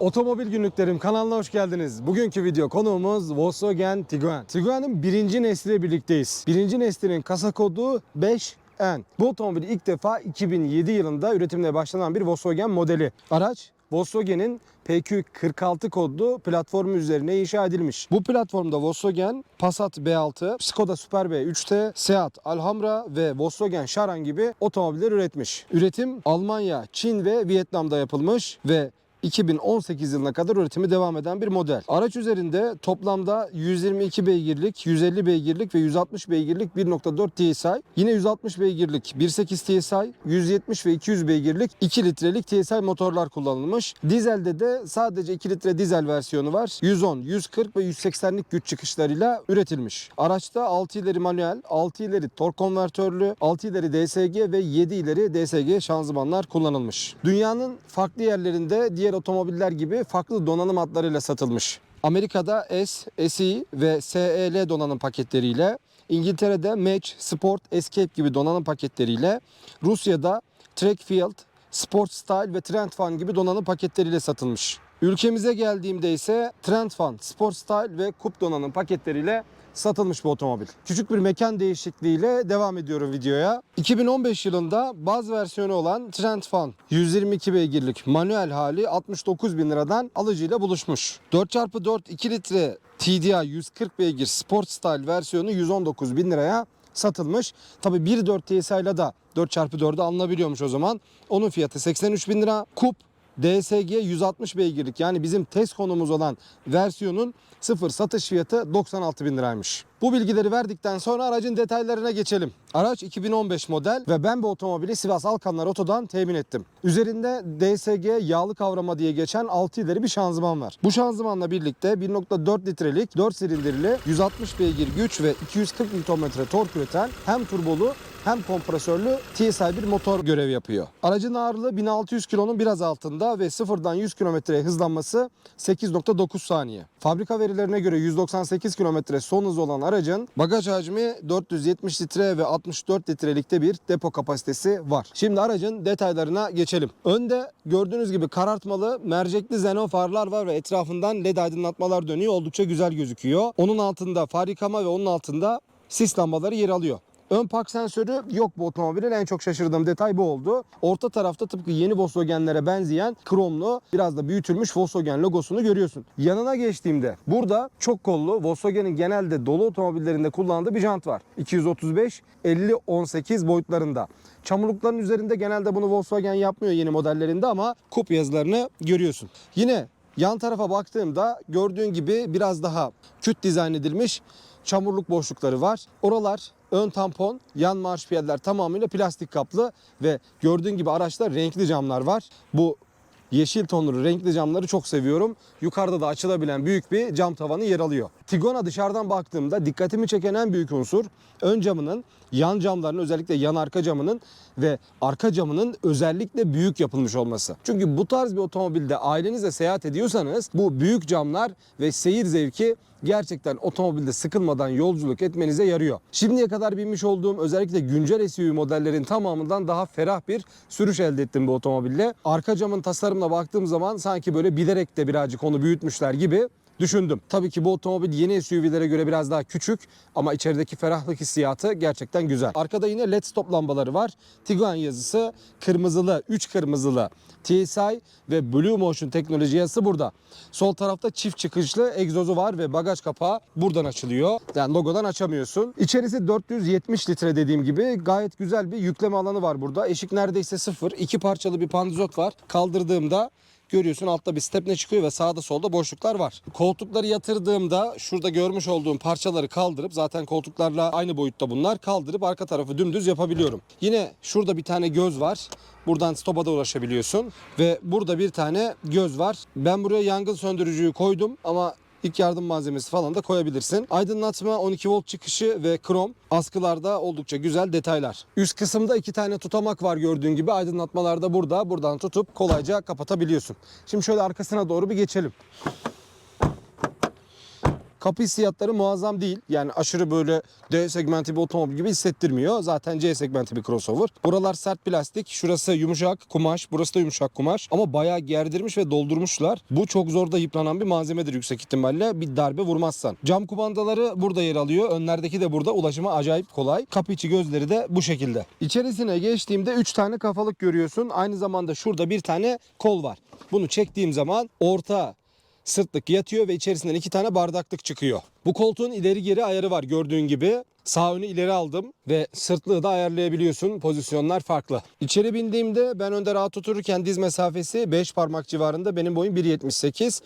Otomobil günlüklerim kanalına hoş geldiniz. Bugünkü video konuğumuz Volkswagen Tiguan. Tiguan'ın birinci nesliyle birlikteyiz. Birinci neslinin kasa kodu 5N. Bu otomobil ilk defa 2007 yılında üretimine başlanan bir Volkswagen modeli. Araç Volkswagen'in PQ46 kodlu platformu üzerine inşa edilmiş. Bu platformda Volkswagen Passat B6, Skoda Superb 3T, Seat Alhambra ve Volkswagen Charan gibi otomobiller üretmiş. Üretim Almanya, Çin ve Vietnam'da yapılmış ve 2018 yılına kadar üretimi devam eden bir model. Araç üzerinde toplamda 122 beygirlik, 150 beygirlik ve 160 beygirlik 1.4 TSI, yine 160 beygirlik 1.8 TSI, 170 ve 200 beygirlik 2 litrelik TSI motorlar kullanılmış. Dizelde de sadece 2 litre dizel versiyonu var. 110, 140 ve 180'lik güç çıkışlarıyla üretilmiş. Araçta 6 ileri manuel, 6 ileri tork konvertörlü, 6 ileri DSG ve 7 ileri DSG şanzımanlar kullanılmış. Dünyanın farklı yerlerinde diğer otomobiller gibi farklı donanım adlarıyla satılmış. Amerika'da S, SE ve SEL donanım paketleriyle, İngiltere'de Match, Sport, Escape gibi donanım paketleriyle, Rusya'da Trackfield, Sport Style ve Trend Fan gibi donanım paketleriyle satılmış. Ülkemize geldiğimde ise Trend Fan, Sport Style ve Coupe donanım paketleriyle satılmış bu otomobil. Küçük bir mekan değişikliğiyle devam ediyorum videoya. 2015 yılında baz versiyonu olan Trend Fan 122 beygirlik manuel hali 69 bin liradan alıcıyla buluşmuş. 4x4 2 litre TDI 140 beygir Sport Style versiyonu 119 bin liraya satılmış. Tabi 1.4 TSI ile de 4x4'ü alınabiliyormuş o zaman. Onun fiyatı 83 bin lira. Coupe DSG 160 beygirlik yani bizim test konumuz olan versiyonun sıfır satış fiyatı 96 bin liraymış. Bu bilgileri verdikten sonra aracın detaylarına geçelim. Araç 2015 model ve ben bu otomobili Sivas Alkanlar Oto'dan temin ettim. Üzerinde DSG yağlı kavrama diye geçen 6 ileri bir şanzıman var. Bu şanzımanla birlikte 1.4 litrelik 4 silindirli 160 beygir güç ve 240 Nm tork üreten hem turbolu hem kompresörlü TSI bir motor görev yapıyor. Aracın ağırlığı 1600 kilonun biraz altında ve sıfırdan 100 kilometreye hızlanması 8.9 saniye. Fabrika verilerine göre 198 kilometre son hız olan aracın bagaj hacmi 470 litre ve 64 litrelikte bir depo kapasitesi var. Şimdi aracın detaylarına geçelim. Önde gördüğünüz gibi karartmalı mercekli xenon farlar var ve etrafından led aydınlatmalar dönüyor. Oldukça güzel gözüküyor. Onun altında far yıkama ve onun altında sis lambaları yer alıyor. Ön park sensörü yok bu otomobilin. En çok şaşırdığım detay bu oldu. Orta tarafta tıpkı yeni Volkswagen'lere benzeyen kromlu biraz da büyütülmüş Volkswagen logosunu görüyorsun. Yanına geçtiğimde burada çok kollu Volkswagen'in genelde dolu otomobillerinde kullandığı bir jant var. 235 50 18 boyutlarında. Çamurlukların üzerinde genelde bunu Volkswagen yapmıyor yeni modellerinde ama kup yazılarını görüyorsun. Yine yan tarafa baktığımda gördüğün gibi biraz daha küt dizayn edilmiş çamurluk boşlukları var. Oralar ön tampon, yan marşpiyeller tamamıyla plastik kaplı ve gördüğün gibi araçta renkli camlar var. Bu yeşil tonlu renkli camları çok seviyorum. Yukarıda da açılabilen büyük bir cam tavanı yer alıyor. Tigon'a dışarıdan baktığımda dikkatimi çeken en büyük unsur ön camının, yan camlarının özellikle yan arka camının ve arka camının özellikle büyük yapılmış olması. Çünkü bu tarz bir otomobilde ailenizle seyahat ediyorsanız bu büyük camlar ve seyir zevki gerçekten otomobilde sıkılmadan yolculuk etmenize yarıyor. Şimdiye kadar binmiş olduğum özellikle güncel SUV modellerin tamamından daha ferah bir sürüş elde ettim bu otomobille. Arka camın tasarımına baktığım zaman sanki böyle bilerek de birazcık onu büyütmüşler gibi düşündüm. Tabii ki bu otomobil yeni SUV'lere göre biraz daha küçük ama içerideki ferahlık hissiyatı gerçekten güzel. Arkada yine led stop lambaları var. Tiguan yazısı kırmızılı, 3 kırmızılı TSI ve Blue Motion teknoloji yazısı burada. Sol tarafta çift çıkışlı egzozu var ve bagaj kapağı buradan açılıyor. Yani logodan açamıyorsun. İçerisi 470 litre dediğim gibi gayet güzel bir yükleme alanı var burada. Eşik neredeyse sıfır. İki parçalı bir pandizot var. Kaldırdığımda görüyorsun altta bir stepne çıkıyor ve sağda solda boşluklar var. Koltukları yatırdığımda şurada görmüş olduğum parçaları kaldırıp zaten koltuklarla aynı boyutta bunlar kaldırıp arka tarafı dümdüz yapabiliyorum. Yine şurada bir tane göz var. Buradan stopa da ulaşabiliyorsun ve burada bir tane göz var. Ben buraya yangın söndürücüyü koydum ama İlk yardım malzemesi falan da koyabilirsin. Aydınlatma 12 volt çıkışı ve krom. Askılarda oldukça güzel detaylar. Üst kısımda iki tane tutamak var gördüğün gibi. Aydınlatmalar da burada. Buradan tutup kolayca kapatabiliyorsun. Şimdi şöyle arkasına doğru bir geçelim. Kapı hissiyatları muazzam değil. Yani aşırı böyle D segmenti bir otomobil gibi hissettirmiyor. Zaten C segmenti bir crossover. Buralar sert plastik. Şurası yumuşak kumaş. Burası da yumuşak kumaş. Ama bayağı gerdirmiş ve doldurmuşlar. Bu çok zor da yıpranan bir malzemedir yüksek ihtimalle. Bir darbe vurmazsan. Cam kumandaları burada yer alıyor. Önlerdeki de burada. Ulaşımı acayip kolay. Kapı içi gözleri de bu şekilde. İçerisine geçtiğimde 3 tane kafalık görüyorsun. Aynı zamanda şurada bir tane kol var. Bunu çektiğim zaman orta sırtlık yatıyor ve içerisinden iki tane bardaklık çıkıyor. Bu koltuğun ileri geri ayarı var gördüğün gibi. Sağ önü ileri aldım ve sırtlığı da ayarlayabiliyorsun. Pozisyonlar farklı. İçeri bindiğimde ben önde rahat otururken diz mesafesi 5 parmak civarında. Benim boyum 1.78.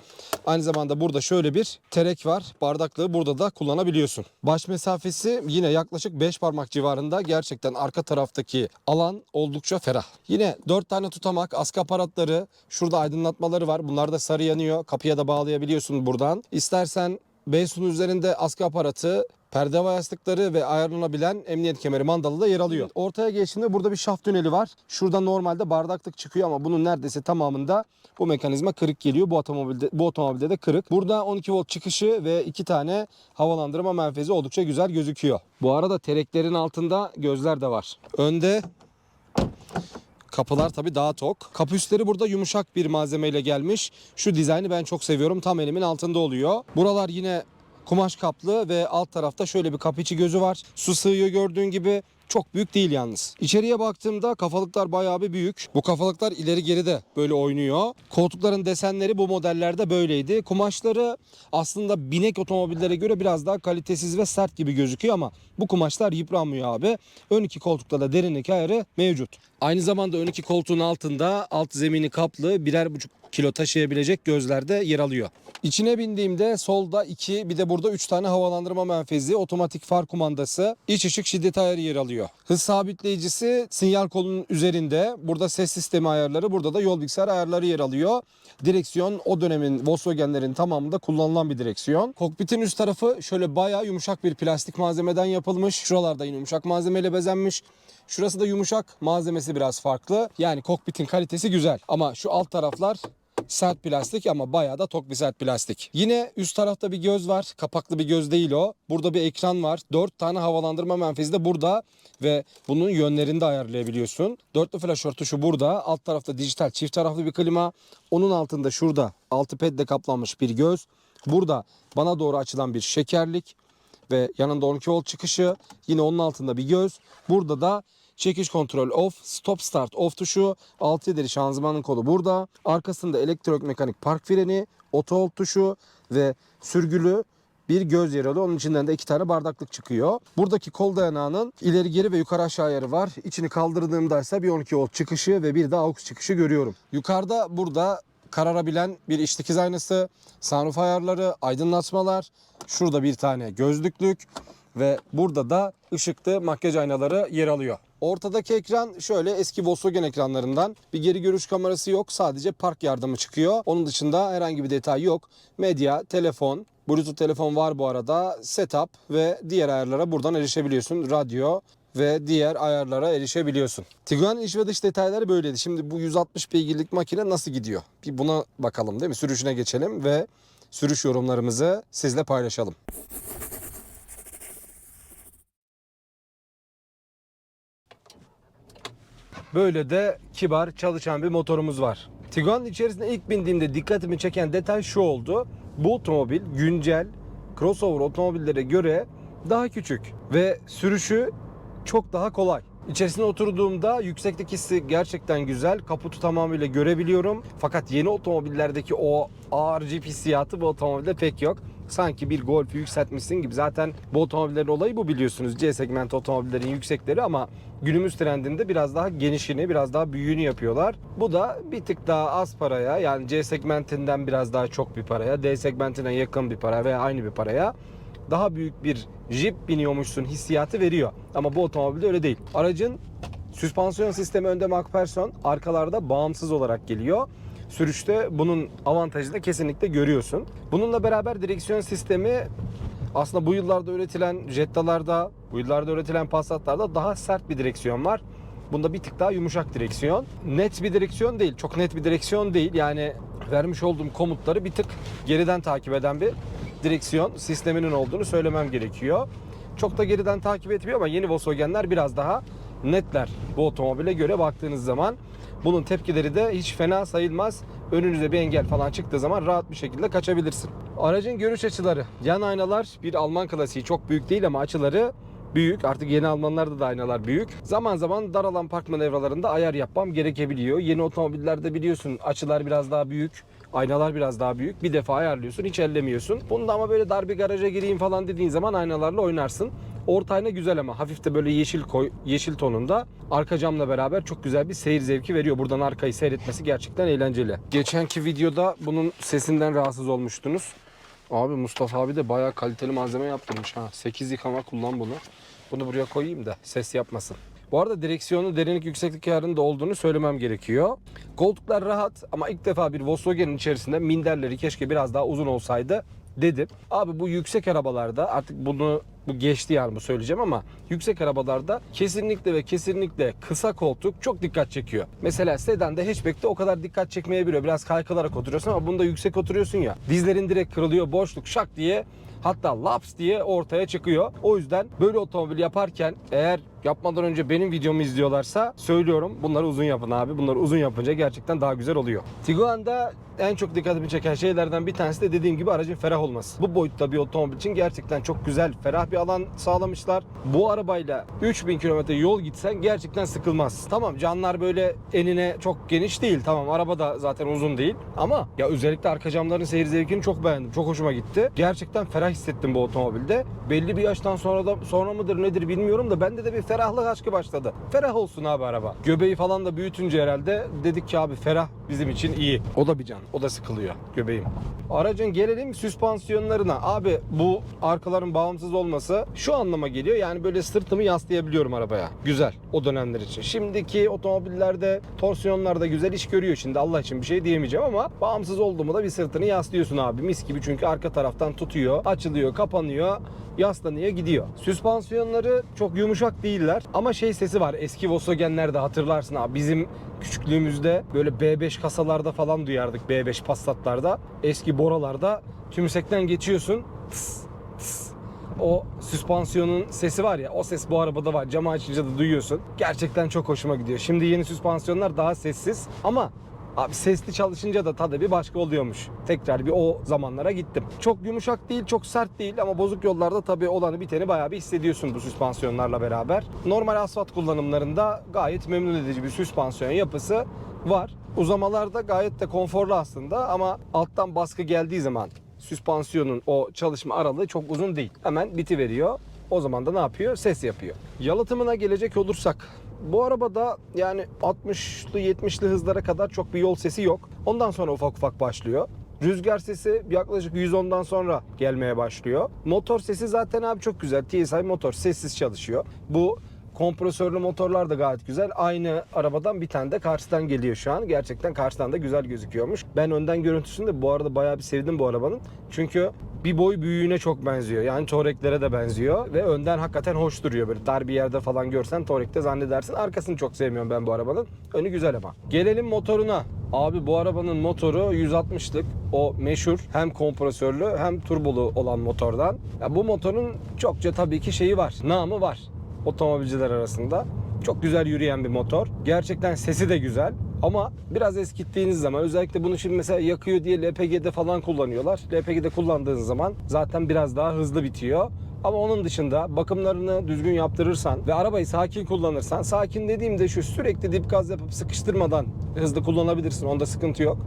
Aynı zamanda burada şöyle bir terek var. Bardaklığı burada da kullanabiliyorsun. Baş mesafesi yine yaklaşık 5 parmak civarında. Gerçekten arka taraftaki alan oldukça ferah. Yine 4 tane tutamak, askı aparatları, şurada aydınlatmaları var. Bunlar da sarı yanıyor. Kapıya da bağlayabiliyorsun buradan. İstersen Beysun üzerinde askı aparatı, perde ve yastıkları ve ayarlanabilen emniyet kemeri mandalı da yer alıyor. Ortaya geçtiğinde burada bir şaft tüneli var. Şurada normalde bardaklık çıkıyor ama bunun neredeyse tamamında bu mekanizma kırık geliyor. Bu otomobilde bu otomobilde de kırık. Burada 12 volt çıkışı ve iki tane havalandırma menfezi oldukça güzel gözüküyor. Bu arada tereklerin altında gözler de var. Önde Kapılar tabii daha tok. Kapı üstleri burada yumuşak bir malzemeyle gelmiş. Şu dizaynı ben çok seviyorum. Tam elimin altında oluyor. Buralar yine kumaş kaplı ve alt tarafta şöyle bir kapı içi gözü var. Su sığıyor gördüğün gibi. Çok büyük değil yalnız. İçeriye baktığımda kafalıklar bayağı bir büyük. Bu kafalıklar ileri geri de böyle oynuyor. Koltukların desenleri bu modellerde böyleydi. Kumaşları aslında binek otomobillere göre biraz daha kalitesiz ve sert gibi gözüküyor ama bu kumaşlar yıpranmıyor abi. Ön iki koltukta da derinlik ayarı mevcut. Aynı zamanda ön iki koltuğun altında alt zemini kaplı birer buçuk kilo taşıyabilecek gözler de yer alıyor. İçine bindiğimde solda 2 bir de burada 3 tane havalandırma menfezi, otomatik far kumandası, iç ışık şiddet ayarı yer alıyor. Hız sabitleyicisi sinyal kolunun üzerinde. Burada ses sistemi ayarları, burada da yol bilgisayar ayarları yer alıyor. Direksiyon o dönemin Volkswagen'lerin tamamında kullanılan bir direksiyon. Kokpitin üst tarafı şöyle bayağı yumuşak bir plastik malzemeden yapılmış. Şuralarda yine yumuşak malzemeyle bezenmiş. Şurası da yumuşak, malzemesi biraz farklı. Yani kokpitin kalitesi güzel. Ama şu alt taraflar sert plastik ama bayağı da tok bir sert plastik. Yine üst tarafta bir göz var. Kapaklı bir göz değil o. Burada bir ekran var. 4 tane havalandırma menfezi de burada ve bunun yönlerini de ayarlayabiliyorsun. Dörtlü flaşör tuşu burada. Alt tarafta dijital çift taraflı bir klima. Onun altında şurada altı pedle kaplanmış bir göz. Burada bana doğru açılan bir şekerlik ve yanında 12 volt çıkışı. Yine onun altında bir göz. Burada da çekiş kontrol off, stop start off tuşu, 6 ileri şanzımanın kolu burada. Arkasında elektromekanik park freni, oto hold tuşu ve sürgülü bir göz yer alıyor. Onun içinden de iki tane bardaklık çıkıyor. Buradaki kol dayanağının ileri geri ve yukarı aşağı ayarı var. İçini kaldırdığımda ise bir 12 volt çıkışı ve bir de aux çıkışı görüyorum. Yukarıda burada kararabilen bir iç dikiz aynası, sunroof ayarları, aydınlatmalar, şurada bir tane gözlüklük ve burada da ışıklı makyaj aynaları yer alıyor. Ortadaki ekran şöyle eski Volkswagen ekranlarından. Bir geri görüş kamerası yok. Sadece park yardımı çıkıyor. Onun dışında herhangi bir detay yok. Medya, telefon, Bluetooth telefon var bu arada. Setup ve diğer ayarlara buradan erişebiliyorsun. Radyo ve diğer ayarlara erişebiliyorsun. Tiguan'ın iç ve dış detayları böyleydi. Şimdi bu 160 beygirlik makine nasıl gidiyor? Bir buna bakalım değil mi? Sürüşüne geçelim ve sürüş yorumlarımızı sizle paylaşalım. Böyle de kibar çalışan bir motorumuz var. Tiguan'ın içerisine ilk bindiğimde dikkatimi çeken detay şu oldu. Bu otomobil güncel crossover otomobillere göre daha küçük ve sürüşü çok daha kolay. İçerisine oturduğumda yükseklik hissi gerçekten güzel. Kaputu tamamıyla görebiliyorum. Fakat yeni otomobillerdeki o ağır cip hissiyatı bu otomobilde pek yok. Sanki bir Golf'ü yükseltmişsin gibi. Zaten bu otomobillerin olayı bu biliyorsunuz. C segment otomobillerin yüksekleri ama günümüz trendinde biraz daha genişini, biraz daha büyüğünü yapıyorlar. Bu da bir tık daha az paraya yani C segmentinden biraz daha çok bir paraya, D segmentinden yakın bir para veya aynı bir paraya daha büyük bir Jeep biniyormuşsun hissiyatı veriyor. Ama bu otomobilde öyle değil. Aracın süspansiyon sistemi önde MacPherson, arkalarda bağımsız olarak geliyor. Sürüşte bunun avantajını da kesinlikle görüyorsun. Bununla beraber direksiyon sistemi aslında bu yıllarda üretilen Jetta'larda, bu yıllarda üretilen Passat'larda daha sert bir direksiyon var. Bunda bir tık daha yumuşak direksiyon. Net bir direksiyon değil, çok net bir direksiyon değil. Yani vermiş olduğum komutları bir tık geriden takip eden bir direksiyon sisteminin olduğunu söylemem gerekiyor. Çok da geriden takip etmiyor ama yeni Volkswagen'ler biraz daha netler bu otomobile göre baktığınız zaman. Bunun tepkileri de hiç fena sayılmaz. Önünüze bir engel falan çıktığı zaman rahat bir şekilde kaçabilirsin. Aracın görüş açıları. Yan aynalar bir Alman klasiği çok büyük değil ama açıları büyük. Artık yeni Almanlarda da aynalar büyük. Zaman zaman dar alan park manevralarında ayar yapmam gerekebiliyor. Yeni otomobillerde biliyorsun açılar biraz daha büyük. Aynalar biraz daha büyük. Bir defa ayarlıyorsun hiç ellemiyorsun. Bunda ama böyle dar bir garaja gireyim falan dediğin zaman aynalarla oynarsın. Orta ayna güzel ama hafif de böyle yeşil koy, yeşil tonunda. Arka camla beraber çok güzel bir seyir zevki veriyor. Buradan arkayı seyretmesi gerçekten eğlenceli. Geçenki videoda bunun sesinden rahatsız olmuştunuz. Abi Mustafa abi de bayağı kaliteli malzeme yaptırmış ha. 8 yıkama kullan bunu. Bunu buraya koyayım da ses yapmasın. Bu arada direksiyonu derinlik yükseklik ayarında olduğunu söylemem gerekiyor. Koltuklar rahat ama ilk defa bir Volkswagen'in içerisinde minderleri keşke biraz daha uzun olsaydı dedim. Abi bu yüksek arabalarda artık bunu bu geçti yani bu söyleyeceğim ama yüksek arabalarda kesinlikle ve kesinlikle kısa koltuk çok dikkat çekiyor. Mesela sedanda hatchback'te o kadar dikkat çekmeyebiliyor. Biraz kaykılarak oturuyorsun ama bunda yüksek oturuyorsun ya. Dizlerin direkt kırılıyor. Boşluk şak diye hatta laps diye ortaya çıkıyor. O yüzden böyle otomobil yaparken eğer yapmadan önce benim videomu izliyorlarsa söylüyorum bunları uzun yapın abi. Bunları uzun yapınca gerçekten daha güzel oluyor. Tiguan'da en çok dikkatimi çeken şeylerden bir tanesi de dediğim gibi aracın ferah olması. Bu boyutta bir otomobil için gerçekten çok güzel, ferah bir alan sağlamışlar. Bu arabayla 3000 kilometre yol gitsen gerçekten sıkılmaz. Tamam camlar böyle enine çok geniş değil. Tamam araba da zaten uzun değil. Ama ya özellikle arka camların seyir zevkini çok beğendim. Çok hoşuma gitti. Gerçekten ferah hissettim bu otomobilde. Belli bir yaştan sonra da sonra mıdır nedir bilmiyorum da bende de bir ferahlık aşkı başladı. Ferah olsun abi araba. Göbeği falan da büyütünce herhalde dedik ki abi ferah bizim için iyi. O da bir can. O da sıkılıyor göbeğim. Aracın gelelim süspansiyonlarına. Abi bu arkaların bağımsız olması şu anlama geliyor. Yani böyle sırtımı yaslayabiliyorum arabaya. Güzel o dönemler için. Şimdiki otomobillerde torsiyonlarda güzel iş görüyor. Şimdi Allah için bir şey diyemeyeceğim ama bağımsız olduğumu da bir sırtını yaslıyorsun abi. Mis gibi çünkü arka taraftan tutuyor, açılıyor, kapanıyor yaslanıyor gidiyor. Süspansiyonları çok yumuşak değiller ama şey sesi var. Eski Volkswagen'lerde hatırlarsın abi bizim küçüklüğümüzde böyle B5 kasalarda falan duyardık B5 Passat'larda. Eski boralarda tümsekten geçiyorsun. Tıs, tıs. O süspansiyonun sesi var ya o ses bu arabada var. Camı açınca da duyuyorsun. Gerçekten çok hoşuma gidiyor. Şimdi yeni süspansiyonlar daha sessiz ama Abi sesli çalışınca da tadı bir başka oluyormuş. Tekrar bir o zamanlara gittim. Çok yumuşak değil, çok sert değil ama bozuk yollarda tabii olanı biteni bayağı bir hissediyorsun bu süspansiyonlarla beraber. Normal asfalt kullanımlarında gayet memnun edici bir süspansiyon yapısı var. Uzamalarda gayet de konforlu aslında ama alttan baskı geldiği zaman süspansiyonun o çalışma aralığı çok uzun değil. Hemen biti veriyor. O zaman da ne yapıyor? Ses yapıyor. Yalıtımına gelecek olursak bu arabada yani 60'lı 70'li hızlara kadar çok bir yol sesi yok. Ondan sonra ufak ufak başlıyor. Rüzgar sesi yaklaşık 110'dan sonra gelmeye başlıyor. Motor sesi zaten abi çok güzel. TSI motor sessiz çalışıyor. Bu kompresörlü motorlar da gayet güzel. Aynı arabadan bir tane de karşıdan geliyor şu an. Gerçekten karşıdan da güzel gözüküyormuş. Ben önden görüntüsünü de bu arada bayağı bir sevdim bu arabanın. Çünkü bir boy büyüğüne çok benziyor. Yani Touareg'lere de benziyor. Ve önden hakikaten hoş duruyor. Böyle dar bir yerde falan görsen Touareg'de zannedersin. Arkasını çok sevmiyorum ben bu arabanın. Önü güzel ama. Gelelim motoruna. Abi bu arabanın motoru 160'lık. O meşhur hem kompresörlü hem turbolu olan motordan. Ya bu motorun çokça tabii ki şeyi var. Namı var otomobilciler arasında. Çok güzel yürüyen bir motor. Gerçekten sesi de güzel. Ama biraz eskittiğiniz zaman özellikle bunu şimdi mesela yakıyor diye LPG'de falan kullanıyorlar. LPG'de kullandığınız zaman zaten biraz daha hızlı bitiyor. Ama onun dışında bakımlarını düzgün yaptırırsan ve arabayı sakin kullanırsan, sakin dediğimde şu sürekli dip gaz yapıp sıkıştırmadan hızlı kullanabilirsin. Onda sıkıntı yok.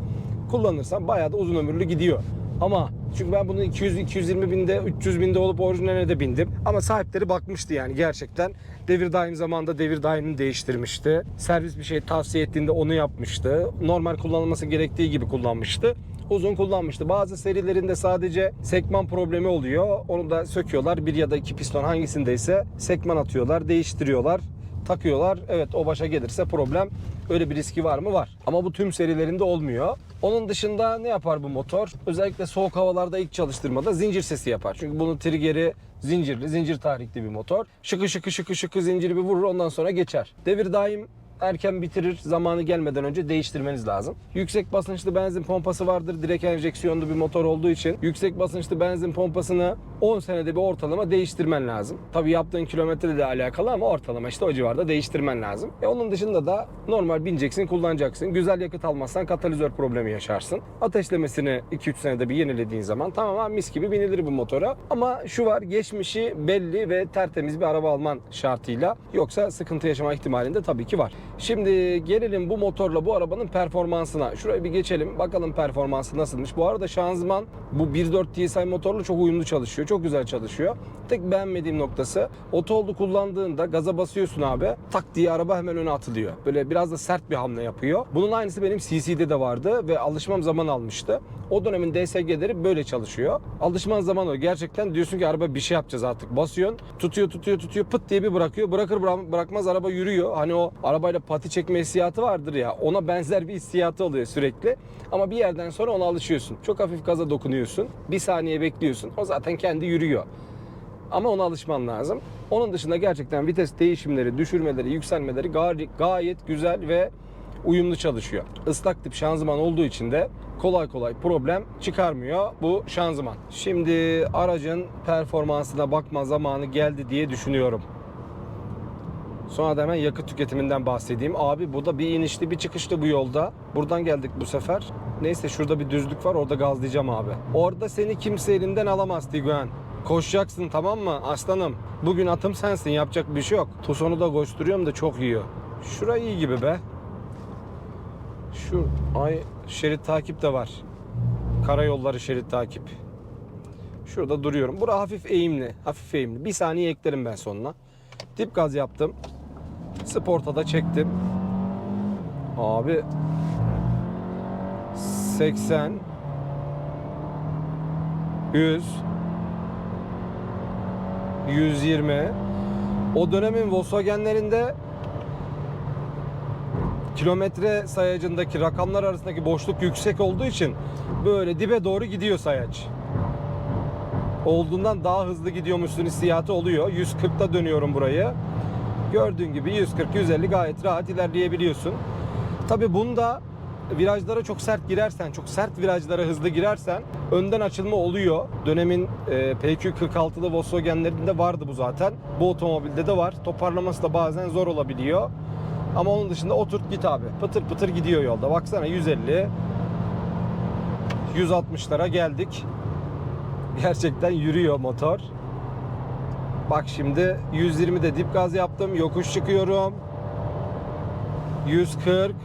Kullanırsan bayağı da uzun ömürlü gidiyor. Ama çünkü ben bunu 200-220 binde, 300 binde olup orijinaline de bindim. Ama sahipleri bakmıştı yani gerçekten. Devir daim zamanında devir daimini değiştirmişti. Servis bir şey tavsiye ettiğinde onu yapmıştı. Normal kullanılması gerektiği gibi kullanmıştı. Uzun kullanmıştı. Bazı serilerinde sadece sekman problemi oluyor. Onu da söküyorlar. Bir ya da iki piston hangisindeyse sekman atıyorlar, değiştiriyorlar takıyorlar. Evet o başa gelirse problem. Öyle bir riski var mı? Var. Ama bu tüm serilerinde olmuyor. Onun dışında ne yapar bu motor? Özellikle soğuk havalarda ilk çalıştırmada zincir sesi yapar. Çünkü bunun triggeri zincirli, zincir tahrikli bir motor. Şıkı şıkı şıkı şıkı zinciri bir vurur ondan sonra geçer. Devir daim erken bitirir. Zamanı gelmeden önce değiştirmeniz lazım. Yüksek basınçlı benzin pompası vardır. Direkt enjeksiyonlu bir motor olduğu için yüksek basınçlı benzin pompasını 10 senede bir ortalama değiştirmen lazım. Tabii yaptığın kilometre de alakalı ama ortalama işte o civarda değiştirmen lazım. E onun dışında da normal bineceksin, kullanacaksın. Güzel yakıt almazsan katalizör problemi yaşarsın. Ateşlemesini 2-3 senede bir yenilediğin zaman tamamen mis gibi binilir bu motora. Ama şu var geçmişi belli ve tertemiz bir araba alman şartıyla. Yoksa sıkıntı yaşama ihtimalinde tabii ki var. Şimdi gelelim bu motorla bu arabanın performansına. Şuraya bir geçelim. Bakalım performansı nasılmış. Bu arada şanzıman bu 1.4 TSI motorla çok uyumlu çalışıyor. Çok güzel çalışıyor. Tek beğenmediğim noktası otooldu kullandığında gaza basıyorsun abi. Tak diye araba hemen öne atılıyor. Böyle biraz da sert bir hamle yapıyor. Bunun aynısı benim CC'de de vardı ve alışmam zaman almıştı. O dönemin DSG'leri böyle çalışıyor. Alışman zaman o. Gerçekten diyorsun ki araba bir şey yapacağız artık. Basıyorsun, tutuyor, tutuyor, tutuyor, pıt diye bir bırakıyor. Bırakır bıra- bırakmaz araba yürüyor. Hani o arabayla pati çekme hissiyatı vardır ya. Ona benzer bir hissiyatı oluyor sürekli. Ama bir yerden sonra ona alışıyorsun. Çok hafif gaza dokunuyorsun. Bir saniye bekliyorsun. O zaten kendi yürüyor. Ama ona alışman lazım. Onun dışında gerçekten vites değişimleri, düşürmeleri, yükselmeleri gayet, güzel ve uyumlu çalışıyor. Islak tip şanzıman olduğu için de kolay kolay problem çıkarmıyor bu şanzıman. Şimdi aracın performansına bakma zamanı geldi diye düşünüyorum. Sonra da hemen yakıt tüketiminden bahsedeyim. Abi bu da bir inişli bir çıkışlı bu yolda. Buradan geldik bu sefer. Neyse şurada bir düzlük var orada gazlayacağım abi. Orada seni kimse elinden alamaz Tiguan. Koşacaksın tamam mı aslanım? Bugün atım sensin yapacak bir şey yok. Tucson'u da koşturuyorum da çok yiyor. Şura iyi gibi be. Şu ay şerit takip de var. Karayolları şerit takip. Şurada duruyorum. Bura hafif eğimli. Hafif eğimli. Bir saniye eklerim ben sonuna. Dip gaz yaptım. Sporta da çektim. Abi 80 100 120 o dönemin Volkswagen'lerinde kilometre sayacındaki rakamlar arasındaki boşluk yüksek olduğu için böyle dibe doğru gidiyor sayaç. Olduğundan daha hızlı gidiyormuşsun hissiyatı oluyor. 140'ta dönüyorum burayı. Gördüğün gibi 140-150 gayet rahat ilerleyebiliyorsun. Tabi bunda virajlara çok sert girersen, çok sert virajlara hızlı girersen önden açılma oluyor. Dönemin e, PQ46'lı Volkswagen'lerinde vardı bu zaten. Bu otomobilde de var. Toparlaması da bazen zor olabiliyor. Ama onun dışında oturt git abi. Pıtır pıtır gidiyor yolda. Baksana 150 160'lara geldik. Gerçekten yürüyor motor. Bak şimdi 120'de dip gaz yaptım. Yokuş çıkıyorum. 140.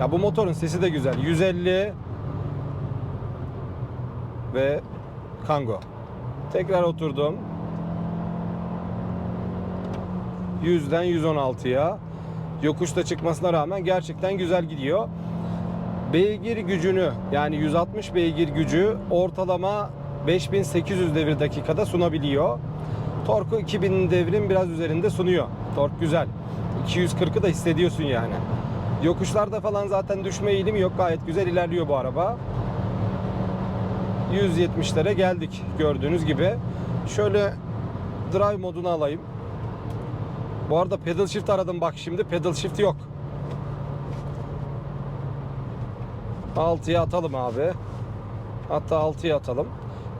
Ya bu motorun sesi de güzel. 150 ve Kango. Tekrar oturdum. 100'den 116'ya. Yokuşta çıkmasına rağmen gerçekten güzel gidiyor. Beygir gücünü yani 160 beygir gücü ortalama 5800 devir dakikada sunabiliyor. Torku 2000 devrin biraz üzerinde sunuyor. Tork güzel. 240'ı da hissediyorsun yani. Yokuşlarda falan zaten düşme eğilimi yok. Gayet güzel ilerliyor bu araba. 170'lere geldik gördüğünüz gibi. Şöyle drive modunu alayım. Bu arada pedal shift aradım bak şimdi pedal shift yok. 6'ya atalım abi. Hatta 6'ya atalım.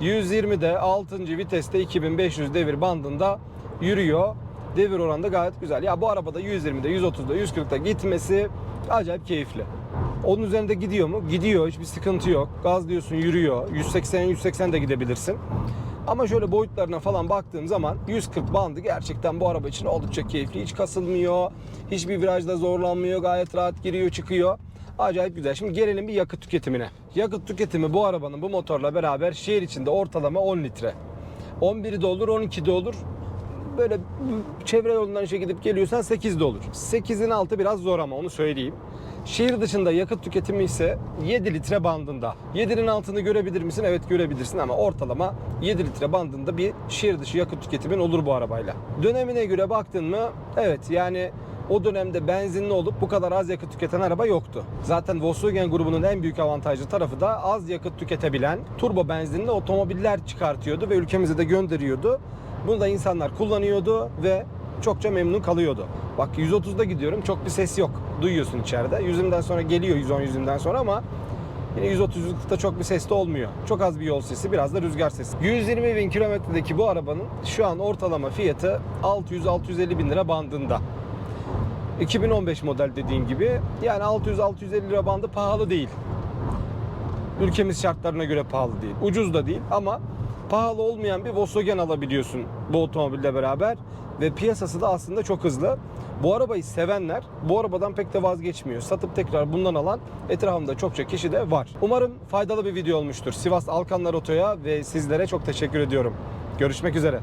120'de 6. viteste 2500 devir bandında yürüyor. Devir oranı da gayet güzel. Ya bu arabada 120'de, 130'da, 140'da gitmesi acayip keyifli. Onun üzerinde gidiyor mu? Gidiyor. Hiçbir sıkıntı yok. Gaz diyorsun yürüyor. 180 180 de gidebilirsin. Ama şöyle boyutlarına falan baktığım zaman 140 bandı gerçekten bu araba için oldukça keyifli. Hiç kasılmıyor. Hiçbir virajda zorlanmıyor. Gayet rahat giriyor çıkıyor. Acayip güzel. Şimdi gelelim bir yakıt tüketimine. Yakıt tüketimi bu arabanın bu motorla beraber şehir içinde ortalama 10 litre. 11'i de olur, 12 de olur. Böyle çevre yolundan işe gidip geliyorsan 8 de olur. 8'in altı biraz zor ama onu söyleyeyim. Şehir dışında yakıt tüketimi ise 7 litre bandında. 7'nin altını görebilir misin? Evet görebilirsin ama ortalama 7 litre bandında bir şehir dışı yakıt tüketimin olur bu arabayla. Dönemine göre baktın mı? Evet yani o dönemde benzinli olup bu kadar az yakıt tüketen araba yoktu. Zaten Volkswagen grubunun en büyük avantajlı tarafı da az yakıt tüketebilen turbo benzinli otomobiller çıkartıyordu ve ülkemize de gönderiyordu. Bunu da insanlar kullanıyordu ve çokça memnun kalıyordu. Bak 130'da gidiyorum çok bir ses yok. Duyuyorsun içeride. Yüzümden sonra geliyor 110 yüzümden sonra ama Yine 130'lukta çok bir ses de olmuyor. Çok az bir yol sesi, biraz da rüzgar sesi. 120 bin kilometredeki bu arabanın şu an ortalama fiyatı 600-650 bin lira bandında. 2015 model dediğim gibi yani 600-650 lira bandı pahalı değil. Ülkemiz şartlarına göre pahalı değil. Ucuz da değil ama pahalı olmayan bir Volkswagen alabiliyorsun bu otomobille beraber ve piyasası da aslında çok hızlı. Bu arabayı sevenler bu arabadan pek de vazgeçmiyor. Satıp tekrar bundan alan etrafımda çokça kişi de var. Umarım faydalı bir video olmuştur. Sivas Alkanlar Oto'ya ve sizlere çok teşekkür ediyorum. Görüşmek üzere.